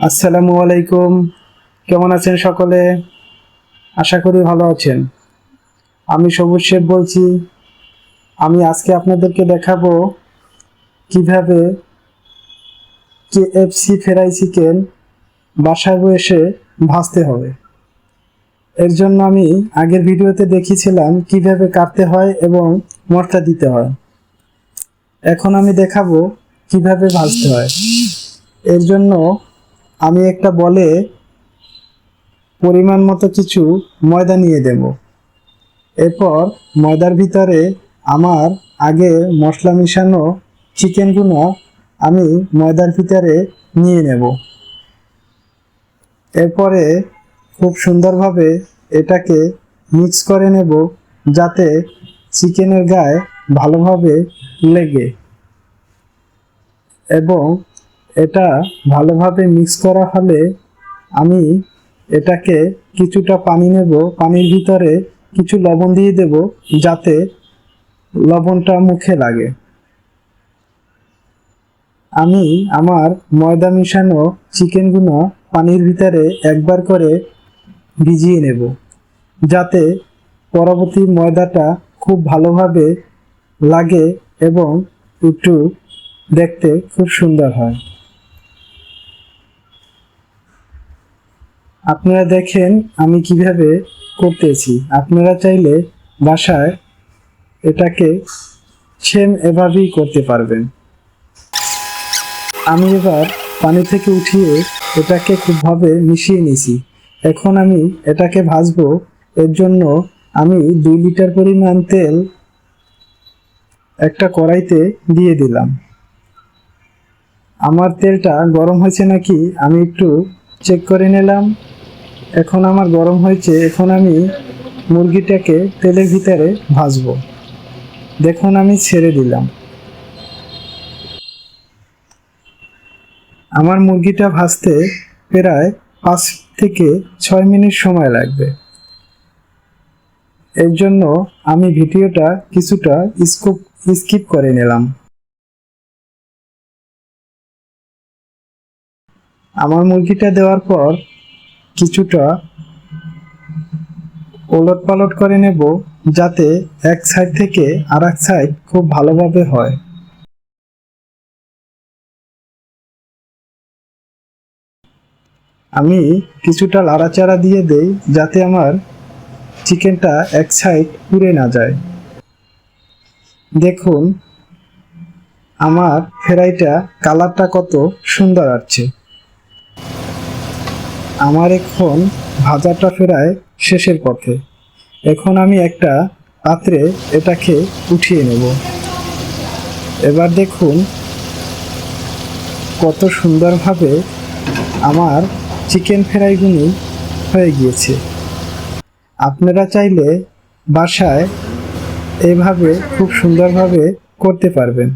আসসালামু আলাইকুম। কেমন আছেন সকলে? আশা করি ভালো আছেন। আমি সবুজ শেখ বলছি। আমি আজকে আপনাদেরকে দেখাবো কীভাবে কেএফসি ফ্রাই চিকেন বাসায় বসে ভাজতে হবে। এর জন্য আমি আগের ভিডিওতে দেখিয়েছিলাম কীভাবে কাটতে হয় এবং মশলা দিতে হয়। এখন আমি দেখাবো কীভাবে ভাজতে হয়। এর জন্য আমি একটা বলে পরিমাণ মতো কিছু ময়দা নিয়ে দেব। এরপর ময়দার ভিতরে আমার আগে মশলা মিশানো চিকেনগুলো আমি ময়দার ভিতরে নিয়ে নেব। এরপরে খুব সুন্দরভাবে এটাকে মিক্স করে নেব যাতে চিকেনের গায়ে ভালোভাবে লেগে। এবং এটা ভালোভাবে মিক্স করা হলে আমি এটাকে কিছুটা পানি নেব। পানির ভিতরে কিছু লবণ দিয়ে দেব যাতে লবণটা মুখে লাগে। আমি আমার ময়দা মিশানো চিকেনগুলো পানির ভিতরে একবার করে ভিজিয়ে নেব যাতে পরবর্তী ময়দাটা খুব ভালোভাবে লাগে এবং একটু দেখতে খুব সুন্দর হয়। আপনারা দেখেন আমি কীভাবে করতেছি। আপনারা চাইলে বাসায় এটাকে সেম এভাবেই করতে পারবেন। আমি এবার পানি থেকে উঠিয়ে এটাকে খুবভাবে মিশিয়ে নিছি। এখন আমি এটাকে ভাজবো। এর জন্য আমি দুই লিটার পরিমাণ তেল একটা কড়াইতে দিয়ে দিলাম। আমার তেলটা গরম হয়েছে নাকি আমি একটু চেক করে নিলাম। এখন আমার গরম হয়েছে, এখন আমি মুরগিটাকে তেলের ভিতরে ভাজবো। দেখুন, আমি ছেড়ে দিলাম। আমার মুরগিটা ভাজতে প্রায় পাঁচ থেকে ছয় মিনিট সময় লাগবে। এর জন্য আমি ভিডিওটা কিছুটা স্কুপ, স্কিপ করে নিলাম। আমার মুরগিটা দেওয়ার পর কিছুটা ওলট পালট করে নেব যাতে এক সাইড থেকে আর এক সাইড খুব ভালোভাবে হয়। আমি কিছুটা লাড়াচাড়া দিয়ে দেই যাতে আমার চিকেনটা এক সাইড পুড়ে না যায়। দেখুন, আমার ফ্রাইটা কালারটা কত সুন্দর আসছে। আমার এখন ভাজাটা ফেরায় শেষের পথে। এখন আমি একটা পাত্রে এটাকে উঠিয়ে নেব। এবার দেখুন কত সুন্দরভাবে আমার চিকেন ফ্রাইগুলি হয়ে গিয়েছে। আপনারা চাইলে বাসায় এভাবে খুব সুন্দরভাবে করতে পারবেন।